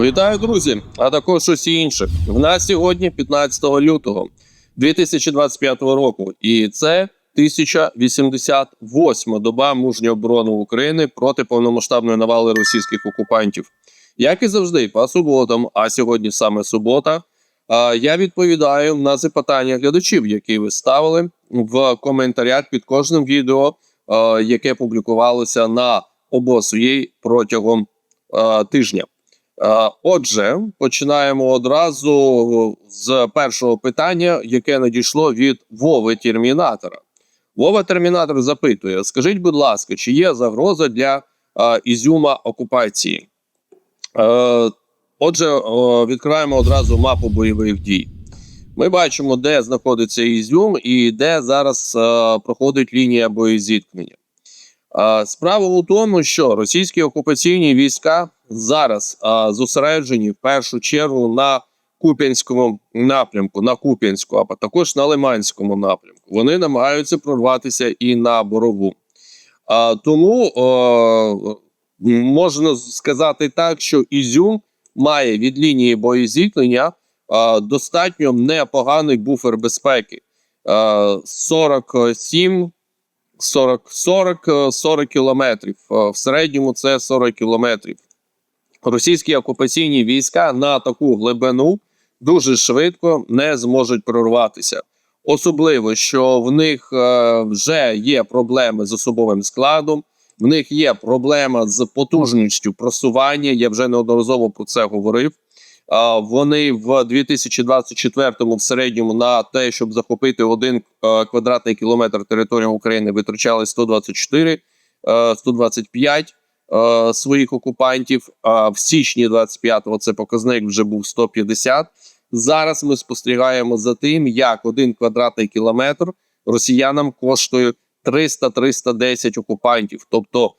Вітаю, друзі, а також усі інших. В нас сьогодні 15 лютого 2025 року, і це 1088 доба мужньої оборони України проти повномасштабної навали російських окупантів. Як і завжди, по суботам, а сьогодні саме субота. Я відповідаю на запитання глядачів, які ви ставили в коментарях під кожним відео, яке публікувалося на обосує протягом тижня. Е, Отже, починаємо одразу з першого питання, яке надійшло від Вови Термінатора. Вова Термінатор запитує: Скажіть, будь ласка, чи є загроза для е, ізюма окупації? Е, Отже, е, відкриваємо одразу мапу бойових дій. Ми бачимо, де знаходиться Ізюм і де зараз е, проходить лінія боєзіткнення. Справа у тому, що російські окупаційні війська зараз зосереджені в першу чергу на Куп'янському напрямку, на Куп'янську, а також на Лиманському напрямку. Вони намагаються прорватися і на Борову. Тому можна сказати так, що Ізюм має від лінії боєзіткнення достатньо непоганий буфер безпеки. Е, 47 40, 40, е, 40 кілометрів. Е, В середньому це 40 кілометрів. Російські окупаційні війська на таку глибину дуже швидко не зможуть прорватися. Особливо, що в них е, вже є проблеми з особовим складом, в них є проблема з потужністю просування. Я вже неодноразово про це говорив. Вони в 2024-му в середньому на те, щоб захопити один е, квадратний кілометр території України, витрачали 124, е, 125 е, своїх окупантів. А в січні 25-го це показник вже був 150. Зараз ми спостерігаємо за тим, як один квадратний кілометр росіянам коштує 300-310 окупантів, тобто е,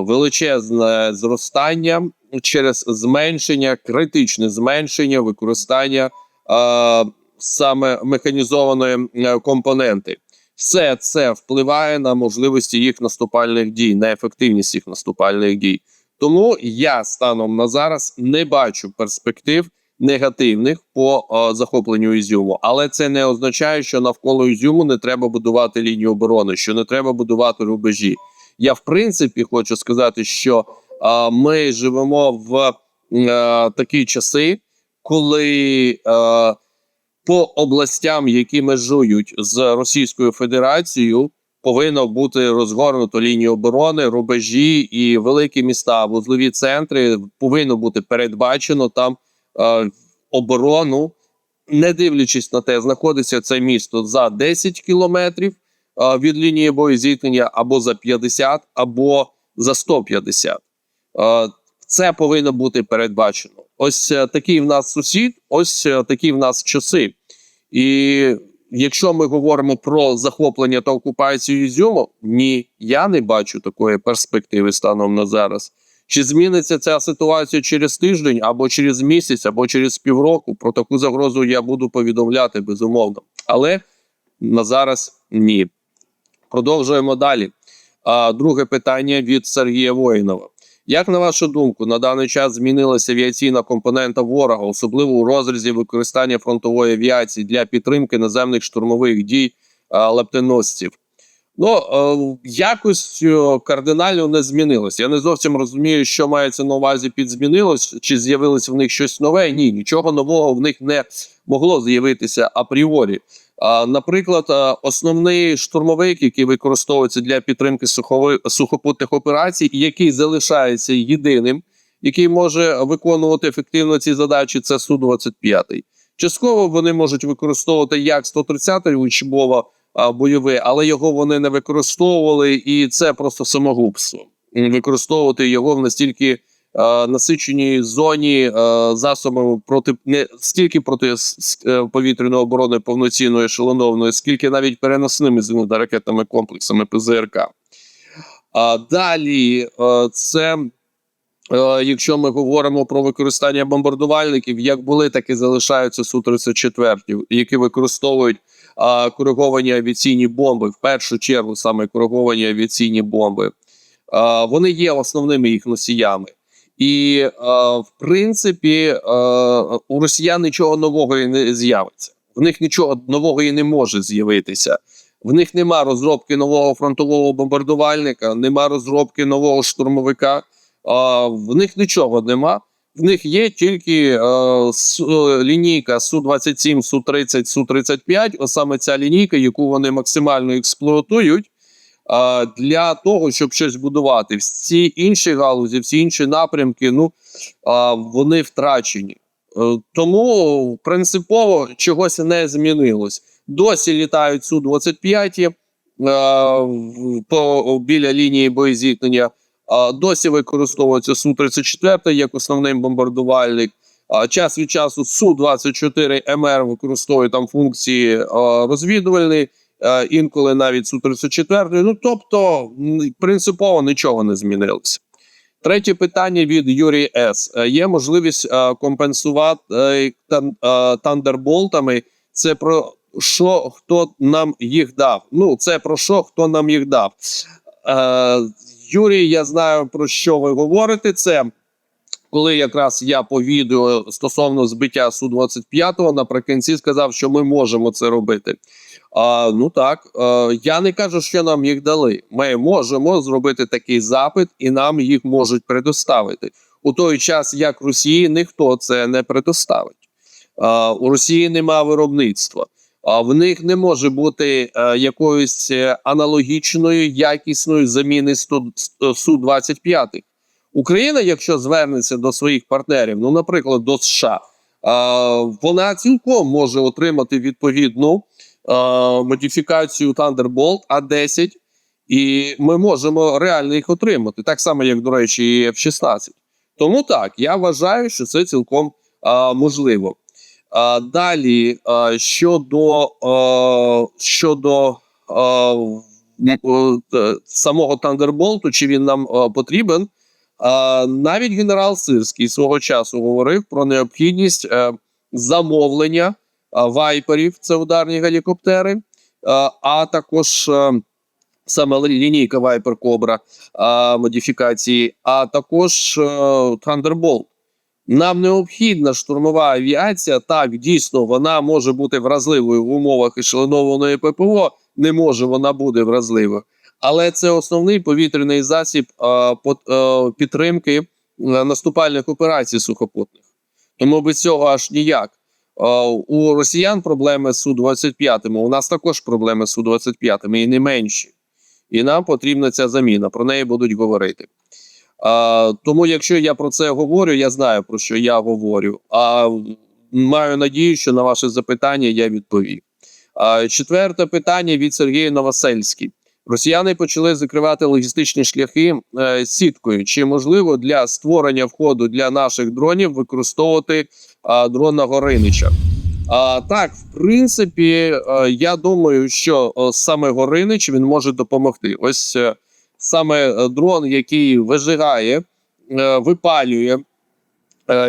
величезне зростання через зменшення, критичне зменшення використання е, саме механізованої е, компоненти. Все це впливає на можливості їх наступальних дій, на ефективність їх наступальних дій. Тому я станом на зараз не бачу перспектив негативних по е, захопленню Ізюму, але це не означає, що навколо Ізюму не треба будувати лінію оборони, що не треба будувати рубежі. Я в принципі хочу сказати, що ми живемо в е, такі часи, коли е, по областям, які межують з Російською Федерацією, повинно бути розгорнуто лінію оборони, рубежі і великі міста, вузлові центри повинно бути передбачено там е, оборону, не дивлячись на те, знаходиться це місто за 10 кілометрів від лінії боєзіткнення, або за 50, або за 150. Е, це повинно бути передбачено. Ось е, такий в нас сусід, ось е, такі в нас часи. І якщо ми говоримо про захоплення та окупацію Ізюму, ні, я не бачу такої перспективи станом на зараз. Чи зміниться ця ситуація через тиждень, або через місяць, або через півроку? Про таку загрозу я буду повідомляти безумовно. Але на зараз ні. Продовжуємо далі. Друге питання від Сергія Воїнова. Як на вашу думку, на даний час змінилася авіаційна компонента ворога, особливо у розрізі використання фронтової авіації для підтримки наземних штурмових дій лептеносців? Ну е, якось е, кардинально не змінилось. Я не зовсім розумію, що мається на увазі під змінилось, чи з'явилось в них щось нове. Ні, нічого нового в них не могло з'явитися апріорі. Наприклад, е, основний штурмовик, який використовується для підтримки сухопутних операцій, який залишається єдиним, який може виконувати ефективно ці задачі, це су 25 Частково вони можуть використовувати як 130 учбово а, бойове, але його вони не використовували, і це просто самогубство. Використовувати його в настільки насиченій зоні е, засобами проти не стільки проти е, повітряної оборони повноцінної шаленовної, скільки навіть переносними зенітно-ракетними комплексами ПЗРК. А далі е, це. Е, Якщо ми говоримо про використання бомбардувальників, як були, так і залишаються су 34 які використовують а, кориговані авіаційні бомби, в першу чергу саме кориговані авіаційні бомби. А, вони є основними їх носіями. І, е, в принципі, е, у росіян нічого нового і не з'явиться. В них нічого нового і не може з'явитися. В них нема розробки нового фронтового бомбардувальника, нема розробки нового штурмовика. А, в них нічого нема. В них є тільки е, су- лінійка Су-27, Су-30, Су-35. Ось саме ця лінійка, яку вони максимально експлуатують для того, щоб щось будувати. Всі інші галузі, всі інші напрямки, ну вони втрачені. Е, Тому принципово чогось не змінилось. Досі літають Су-25 е, по біля лінії боєзіткнення. Досі використовується Су-34 як основний бомбардувальник. Час від часу Су-24 МР використовує там функції е, розвідувальні, е, інколи навіть Су-34. Ну тобто принципово нічого не змінилося. Третє питання від Юрія С. Е, Є можливість е, компенсувати е, е, тандерболтами. Це про що хто нам їх дав? Ну, це про що хто нам їх дав. Е, Юрій, я знаю про що ви говорите. Це коли якраз я по відео стосовно збиття Су-25 наприкінці сказав, що ми можемо це робити. А, ну так, е, я не кажу, що нам їх дали. Ми можемо зробити такий запит, і нам їх можуть предоставити. У той час, як Росії, ніхто це не предоставить. А, у Росії нема виробництва. А в них не може бути е, якоїсь е, аналогічної якісної заміни Су- Су-25. Україна, якщо звернеться до своїх партнерів, ну, наприклад, до США, а, вона цілком може отримати відповідну а, модифікацію Thunderbolt A10, і ми можемо реально їх отримати, так само, як, до речі, і F-16. Тому так, я вважаю, що це цілком а, можливо. А, далі, а, щодо, а, щодо а, самого Thunderbolt, чи він нам а, потрібен, а, навіть генерал Сирський свого часу говорив про необхідність е, замовлення а, вайперів, це ударні гелікоптери, а, а також е, саме лінійка Viper Cobra модифікації, а також е, Thunderbolt. Нам необхідна штурмова авіація. Так, дійсно, вона може бути вразливою в умовах ешелонованої ППО. Не може вона буде вразливою. Але це основний повітряний засіб е, підтримки е, наступальних операцій сухопутних. Тому без цього аж ніяк. У росіян проблеми з Су-25, у нас також проблеми з Су-25 і не менші. І нам потрібна ця заміна. Про неї будуть говорити. А, тому, якщо я про це говорю, я знаю про що я говорю. А маю надію, що на ваше запитання я відповів. А, четверте питання від Сергія Новосельський. Росіяни почали закривати логістичні шляхи е, сіткою. Чи можливо для створення входу для наших дронів використовувати а, дрон на Горинича? А, так, в принципі, я думаю, що саме Горинич він може допомогти. Ось е, саме е, дрон, який вижигає, е, випалює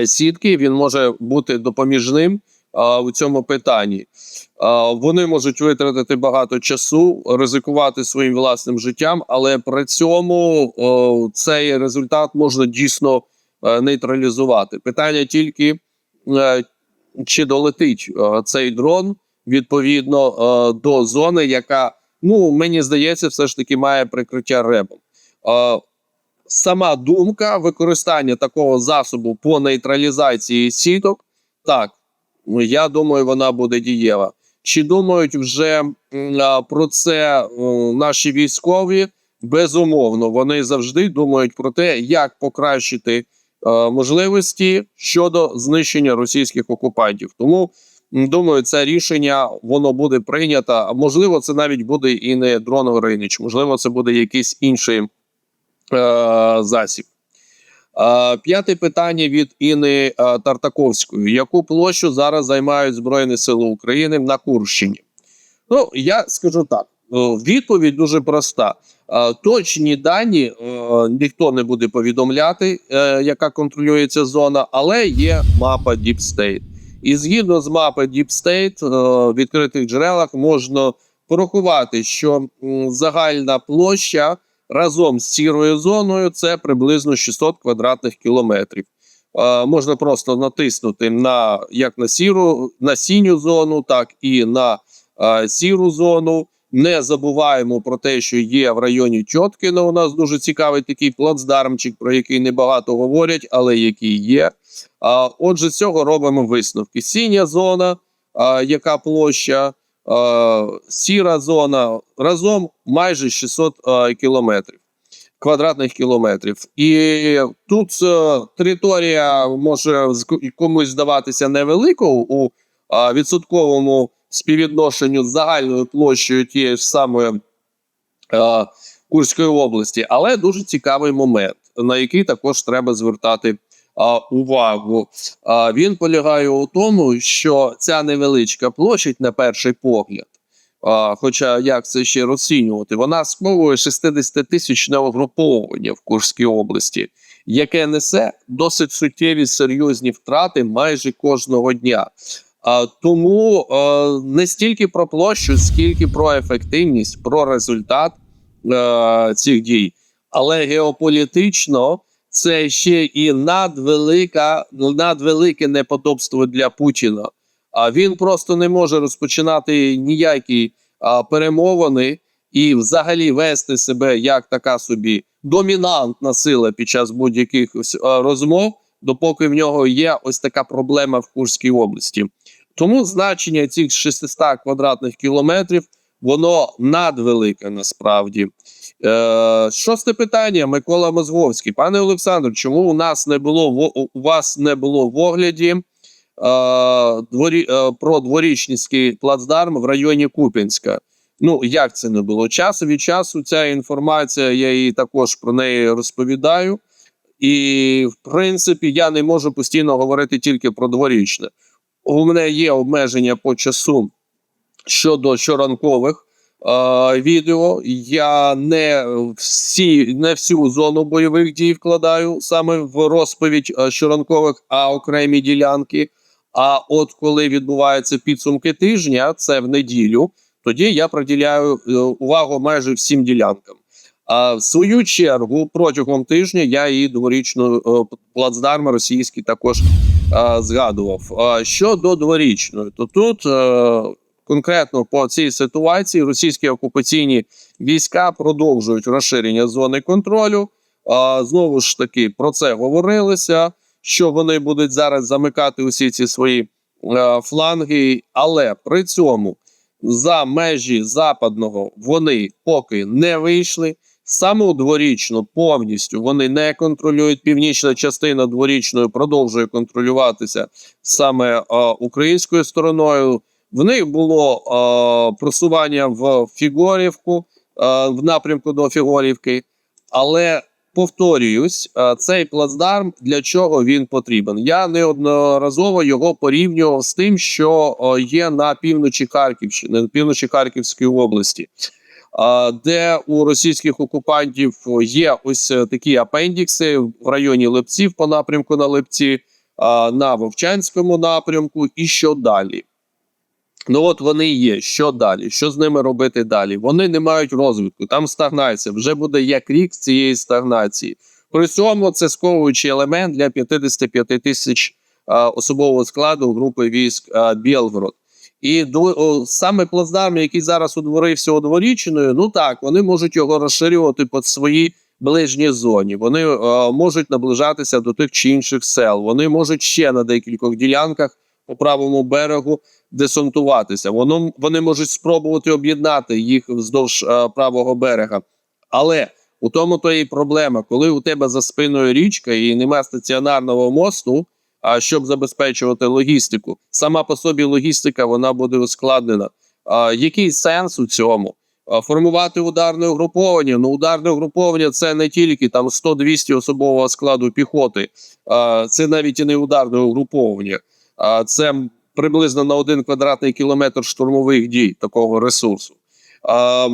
сітки, він може бути допоміжним у цьому питанні. Вони можуть витратити багато часу, ризикувати своїм власним життям, але при цьому цей результат можна дійсно нейтралізувати. Питання тільки чи долетить е, цей дрон відповідно е, до зони, яка ну мені здається, все ж таки має прикриття ребом. Е, Сама думка використання такого засобу по нейтралізації сіток, так я думаю, вона буде дієва. Чи думають вже про це е, наші військові? Безумовно, вони завжди думають про те, як покращити е, можливості щодо знищення російських окупантів. Тому думаю, це рішення воно буде прийнято. Можливо, це навіть буде і не дрон Горинич, можливо, це буде якийсь інший е, засіб. Е, П'яте питання від Інни е, Тартаковської: яку площу зараз займають Збройні Сили України на Курщині? Ну, я скажу так: е, відповідь дуже проста. Е, Точні дані е, ніхто не буде повідомляти, е, яка контролюється зона, але є мапа Deep State. І згідно з мапи Deep State, е, в відкритих джерелах можна порахувати, що загальна площа разом з сірою зоною це приблизно 600 квадратних кілометрів. Е, можна просто натиснути на як на сіру, на синю зону, так і на е, сіру зону. Не забуваємо про те, що є в районі Чоткіна. У нас дуже цікавий такий плацдармчик, про який небагато говорять, але який є. А, Отже, з цього робимо висновки. Синя зона, а, яка площа, а, сіра зона разом майже 600 а, кілометрів. Квадратних кілометрів, і тут е, територія може комусь здаватися невеликою у а, відсотковому співвідношенню з загальною площею тієї ж самої е, Курської області, але дуже цікавий момент, на який також треба звертати а, увагу. А, він полягає у тому, що ця невеличка площадь, на перший погляд, а, хоча як це ще розцінювати, вона сковує 60-тисячне угруповання в Курській області, яке несе досить суттєві серйозні втрати майже кожного дня. А, тому е, не стільки про площу, скільки про ефективність, про результат е, цих дій. Але геополітично це ще і надвелика, надвелике неподобство для Путіна. А він просто не може розпочинати ніякі перемовини і взагалі вести себе як така собі домінантна сила під час будь-яких розмов, допоки в нього є ось така проблема в Курській області. Тому значення цих 600 квадратних кілометрів воно надвелике насправді. Е, шосте питання, Микола Мозговський. Пане Олександр, чому у нас не було у вас не було в огляді е, дворі, е, про дворічницький плацдарм в районі Куп'янська? Ну як це не було? Часу від часу ця інформація, я їй також про неї розповідаю. І, в принципі, я не можу постійно говорити тільки про дворічне. У мене є обмеження по часу щодо щоранкових е, відео. Я не всі, не всю зону бойових дій вкладаю саме в розповідь е, щоранкових, а окремі ділянки. А от коли відбуваються підсумки тижня, це в неділю, тоді я приділяю е, увагу майже всім ділянкам. А в свою чергу протягом тижня я і дворічну е, плацдарм російський також е, згадував. Щодо дворічної, то тут е, конкретно по цій ситуації російські окупаційні війська продовжують розширення зони контролю. Знову ж таки про це говорилося, що вони будуть зараз замикати усі ці свої фланги, але при цьому за межі западного вони поки не вийшли. Саму дворічну повністю вони не контролюють. Північна частина дворічної продовжує контролюватися саме е, українською стороною. В них було е, просування в Фігорівку е, в напрямку до Фігорівки, але повторююсь, е, цей плацдарм для чого він потрібен? Я неодноразово його порівнював з тим, що е, є на півночі Харківщини, на півночі Харківської області. Де у російських окупантів є ось е, такі апендікси в районі Лепців по напрямку на Лепці, на Вовчанському напрямку, і що далі? Ну от вони є. Що далі? Що з ними робити далі? Вони не мають розвитку. Там стагнація. Вже буде як рік цієї стагнації. При цьому це сковуючий елемент для 55 тисяч особового складу групи військ Білгород. І о, саме плацдарм, який зараз утворився одворічною, ну так вони можуть його розширювати під свої ближні зоні. Вони е, можуть наближатися до тих чи інших сел. Вони можуть ще на декількох ділянках по правому берегу десантуватися. Воно вони можуть спробувати об'єднати їх вздовж е, правого берега. Але у тому то і проблема, коли у тебе за спиною річка і немає стаціонарного мосту. А щоб забезпечувати логістику, сама по собі логістика вона буде ускладнена. А, який сенс у цьому? А, формувати ударне угруповання. Ну, ударне угруповання це не тільки там 100-200 особового складу піхоти, а, це навіть і не ударне угруповання, а це приблизно на один квадратний кілометр штурмових дій такого ресурсу. А,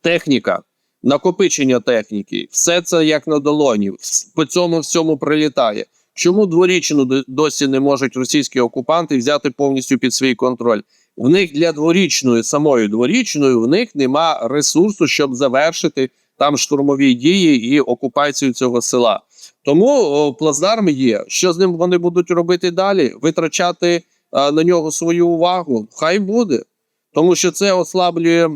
техніка. Накопичення техніки, все це як на долоні, по цьому всьому прилітає. Чому дворічну досі не можуть російські окупанти взяти повністю під свій контроль? В них для дворічної, самої дворічної, в них нема ресурсу, щоб завершити там штурмові дії і окупацію цього села. Тому плацдарм є. Що з ним вони будуть робити далі? Витрачати а, на нього свою увагу? Хай буде. Тому що це ослаблює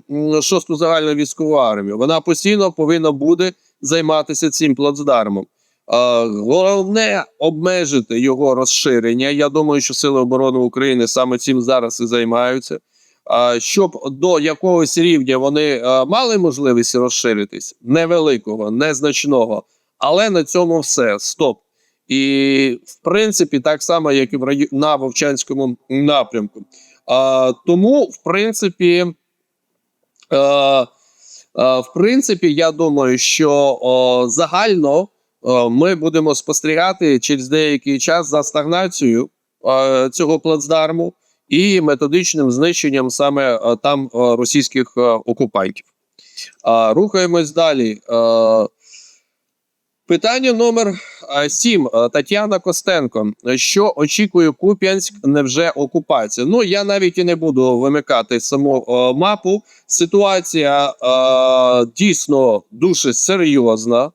шосту загальну військову армію. Вона постійно повинна буде займатися цим плацдармом. А, головне обмежити його розширення. Я думаю, що Сили оборони України саме цим зараз і займаються. Щоб до якогось рівня вони мали можливість розширитись, невеликого, незначного, але на цьому все. Стоп. І в принципі, так само, як і в раю... на Вовчанському напрямку. Тому, в принципі, а, в принципі, я думаю, що загально ми будемо спостерігати через деякий час за стагнацією е, цього плацдарму і методичним знищенням саме е, там е, російських е, окупантів. Рухаємось далі. Е, Питання номер 7. Тетяна Костенко. Що очікує Куп'янськ? Невже окупація? Ну я навіть і не буду вимикати саму е, мапу. Ситуація е, дійсно дуже серйозна.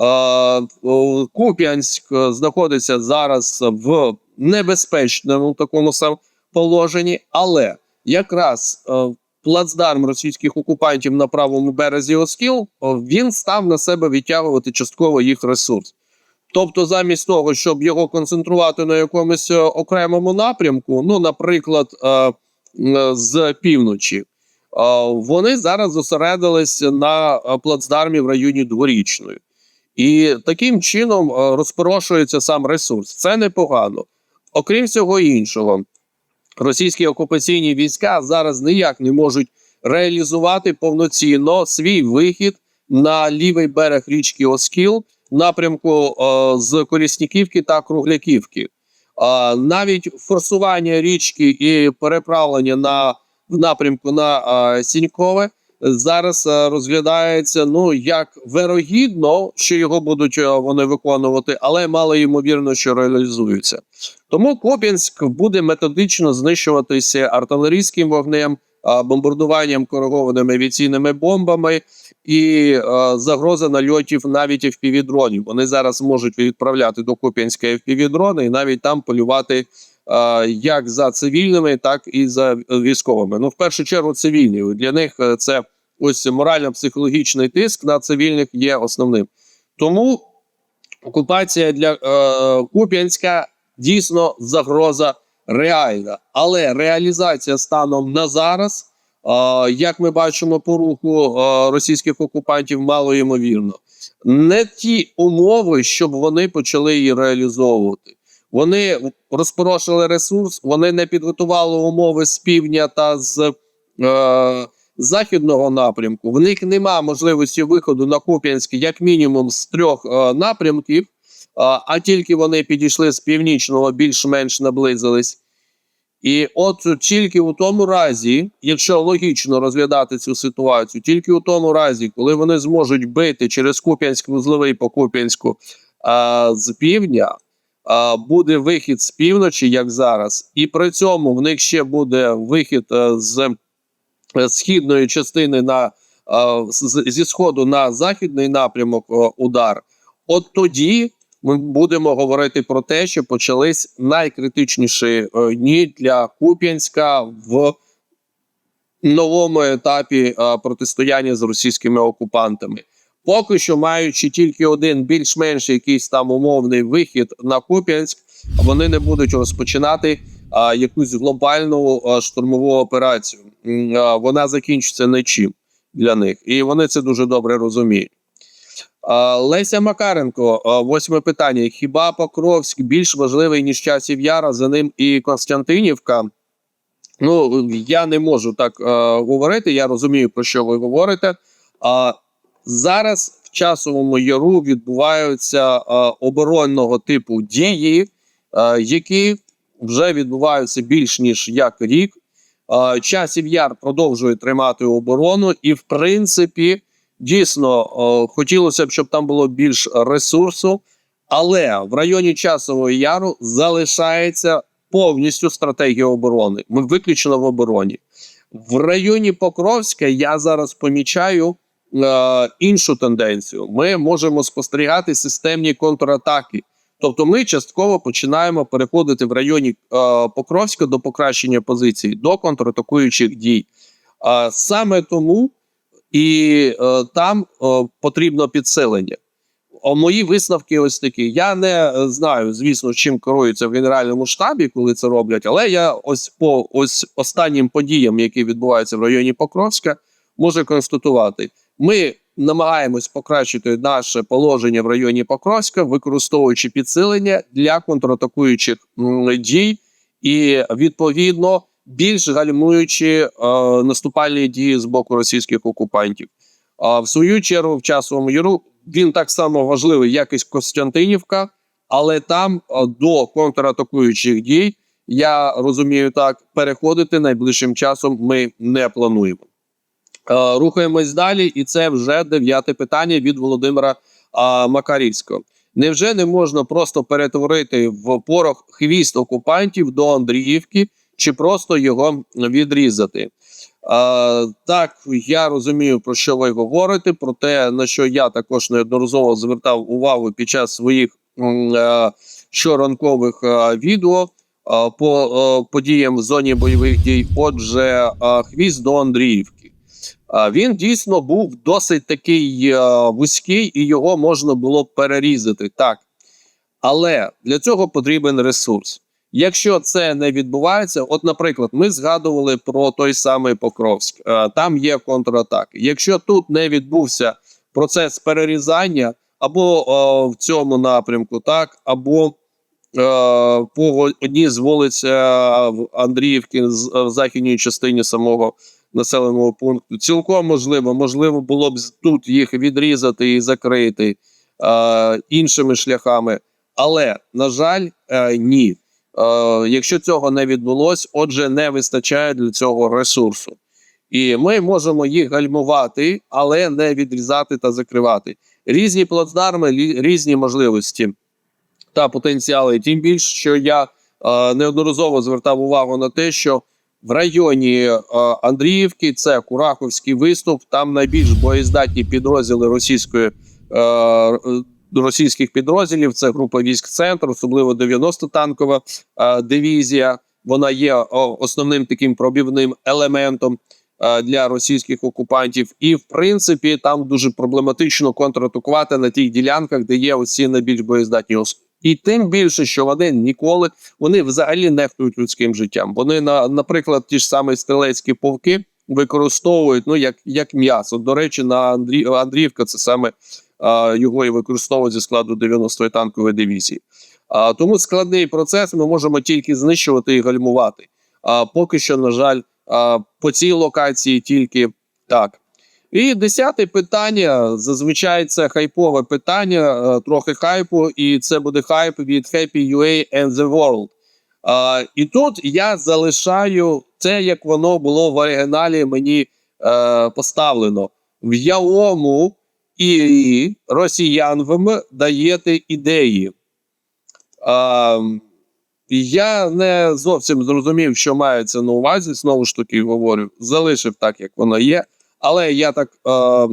Е, Куп'янськ е, знаходиться зараз в небезпечному такому сам положенні, але якраз е, плацдарм російських окупантів на правому березі Оскіл, він став на себе відтягувати частково їх ресурс. Тобто, замість того, щоб його концентрувати на якомусь е, окремому напрямку, ну, наприклад, е, е, з півночі, е, вони зараз зосередились на е, плацдармі в районі дворічної. І таким чином е, розпорошується сам ресурс. Це непогано. Окрім всього іншого, російські окупаційні війська зараз ніяк не можуть реалізувати повноцінно свій вихід на лівий берег річки Оскіл в напрямку е, з Колісніківки та Кругляківки. Е, навіть форсування річки і переправлення на в напрямку на Сінькове зараз е, розглядається ну як вирогідно, що його будуть е, вони виконувати, але мало ймовірно, що реалізуються. Тому Коп'янськ буде методично знищуватися артилерійським вогнем, бомбардуванням коригованими авіаційними бомбами і е, загроза нальотів навіть FPV-дронів. Вони зараз можуть відправляти до Куп'янська FPV-дрони і навіть там полювати як за цивільними, так і за військовими. Ну, в першу чергу, цивільні для них е, це ось морально-психологічний тиск на цивільних є основним. Тому окупація для е, Куп'янська дійсно загроза реальна, але реалізація станом на зараз, е, як ми бачимо по руху е, російських окупантів, мало ймовірно. Не ті умови, щоб вони почали її реалізовувати. Вони розпорошили ресурс, вони не підготували умови з півдня та з е, західного напрямку. В них нема можливості виходу на Куп'янськ як мінімум з трьох е, напрямків, а, а тільки вони підійшли з північного, більш-менш наблизились. І от тільки у тому разі, якщо логічно розглядати цю ситуацію, тільки у тому разі, коли вони зможуть бити через Куп'янськ вузловий по Куп'янську а, з півдня, буде вихід з півночі, як зараз, і при цьому в них ще буде вихід е, з е, східної частини на е, зі сходу на західний напрямок удар. От тоді ми будемо говорити про те, що почались найкритичніші дні для Куп'янська в новому етапі протистояння з російськими окупантами. Поки що, маючи тільки один більш-менш якийсь там умовний вихід на Куп'янськ, вони не будуть розпочинати а, якусь глобальну а, штурмову операцію. А, вона закінчиться нічим для них, і вони це дуже добре розуміють. А, Леся Макаренко, а, восьме питання: хіба Покровськ більш важливий ніж часів Яра? За ним і Константинівка? Ну я не можу так е, говорити. Я розумію, про що ви говорите. А зараз в часовому яру відбуваються е, оборонного типу дії, е, які вже відбуваються більш ніж як рік. Е, часів яр продовжує тримати оборону, і в принципі, дійсно хотілося б, щоб там було більш ресурсу, але в районі часового яру залишається повністю стратегія оборони. Ми виключно в обороні. В районі Покровська я зараз помічаю іншу тенденцію. Ми можемо спостерігати системні контратаки. Тобто, ми частково починаємо переходити в районі е, Покровська до покращення позицій, до контратакуючих дій. А саме тому і е, там е, потрібно підсилення. А мої висновки ось такі. Я не е, знаю, звісно, чим керуються в генеральному штабі, коли це роблять, але я ось по ось останнім подіям, які відбуваються в районі Покровська, можу констатувати. Ми намагаємось покращити наше положення в районі Покровська, використовуючи підсилення для контратакуючих дій, і відповідно більш гальмуючи е, наступальні дії з боку російських окупантів. А в свою чергу, в часовому яру він так само важливий, як і Костянтинівка, але там е, до контратакуючих дій, я розумію так, переходити найближчим часом ми не плануємо. Е, Рухаємось далі, і це вже дев'яте питання від Володимира е, Макарівського. Невже не можна просто перетворити в порох хвіст окупантів до Андріївки чи просто його відрізати? А, так, я розумію, про що ви говорите, про те, на що я також неодноразово звертав увагу під час своїх м, е, щоранкових е, відео е, по е, подіям в зоні бойових дій. Отже, е, хвіст до Андріївки. Він дійсно був досить такий е, вузький, і його можна було перерізати. Так. Але для цього потрібен ресурс. Якщо це не відбувається, от, наприклад, ми згадували про той самий Покровськ, Е, там є контратаки. Якщо тут не відбувся процес перерізання, або е, в цьому напрямку, так, або е, по одній з вулиць в Андріївки в західній частині самого населеного пункту, цілком можливо, можливо було б тут їх відрізати і закрити е, іншими шляхами. Але, на жаль, е, ні. Е, якщо цього не відбулось, отже, не вистачає для цього ресурсу. І ми можемо їх гальмувати, але не відрізати та закривати. Різні плацдарми, різні можливості та потенціали. Тим більше, що я е, неодноразово звертав увагу на те, що в районі е, Андріївки це Кураховський виступ, там найбільш боєздатні підрозділи російської е, е, російських підрозділів. Це група військ центр, особливо 90 танкова дивізія. Вона є основним таким пробівним елементом для російських окупантів, і в принципі там дуже проблематично контратакувати на тих ділянках, де є оці найбільш боєздатні ос- І тим більше, що вони ніколи вони взагалі нехтують людським життям. Вони на, наприклад, ті ж самі стрілецькі повки використовують ну як, як м'ясо. До речі, на Андрій, Андріївка це саме а, його і використовують зі складу 90-ї танкової дивізії. А, тому складний процес ми можемо тільки знищувати і гальмувати. А поки що, на жаль, а, по цій локації тільки так. І десяте питання. Зазвичай це хайпове питання, е, трохи хайпу, і це буде хайп від Happy UA and the World. А, і тут я залишаю те, як воно було в оригіналі мені е, поставлено. В якому і росіянам даєте ідеї. А, я не зовсім зрозумів, що мається на увазі. Знову ж таки говорю, залишив так, як воно є. Але я так е,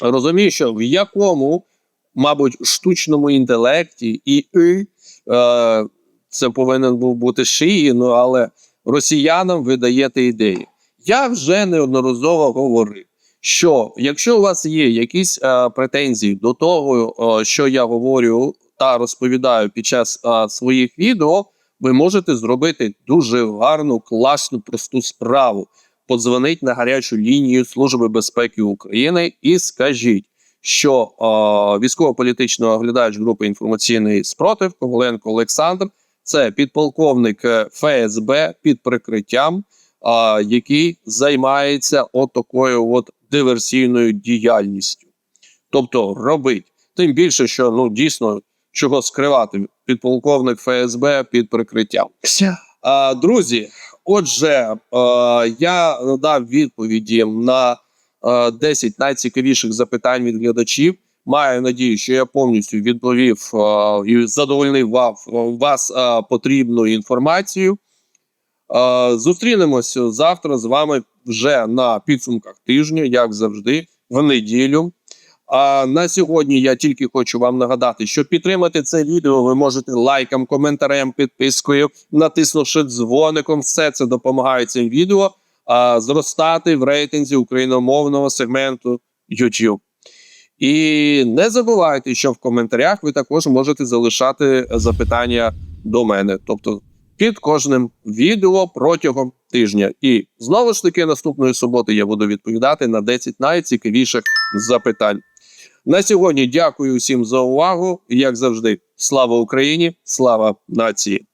розумію, що в якому, мабуть, штучному інтелекті і е, це повинен був бути шиї, ну але росіянам ви даєте ідеї. Я вже неодноразово говорив, що якщо у вас є якісь е, претензії до того, е, що я говорю та розповідаю під час е, своїх відео, ви можете зробити дуже гарну, класну, просту справу. Подзвонить на гарячу лінію Служби безпеки України і скажіть, що е, військово-політичний оглядач групи інформаційний спротив Коваленко Олександр це підполковник е, ФСБ під прикриттям, а, який займається от такою от диверсійною діяльністю. Тобто робить. Тим більше, що ну дійсно чого скривати, підполковник ФСБ під прикриттям. А, друзі, отже, е, я надав відповіді на е, 10 найцікавіших запитань від глядачів. Маю надію, що я повністю відповів е, і задовольнив вас, е, потрібною інформацією. Е, Зустрінемося завтра з вами вже на підсумках тижня, як завжди, в неділю. А на сьогодні я тільки хочу вам нагадати, що підтримати це відео ви можете лайком, коментарем, підпискою, натиснувши дзвоником. Все це допомагає цим відео а, зростати в рейтинзі україномовного сегменту YouTube. І не забувайте, що в коментарях ви також можете залишати запитання до мене, тобто під кожним відео протягом тижня. І знову ж таки, наступної суботи я буду відповідати на 10 найцікавіших запитань. На сьогодні дякую всім за увагу. Як завжди, слава Україні, слава нації.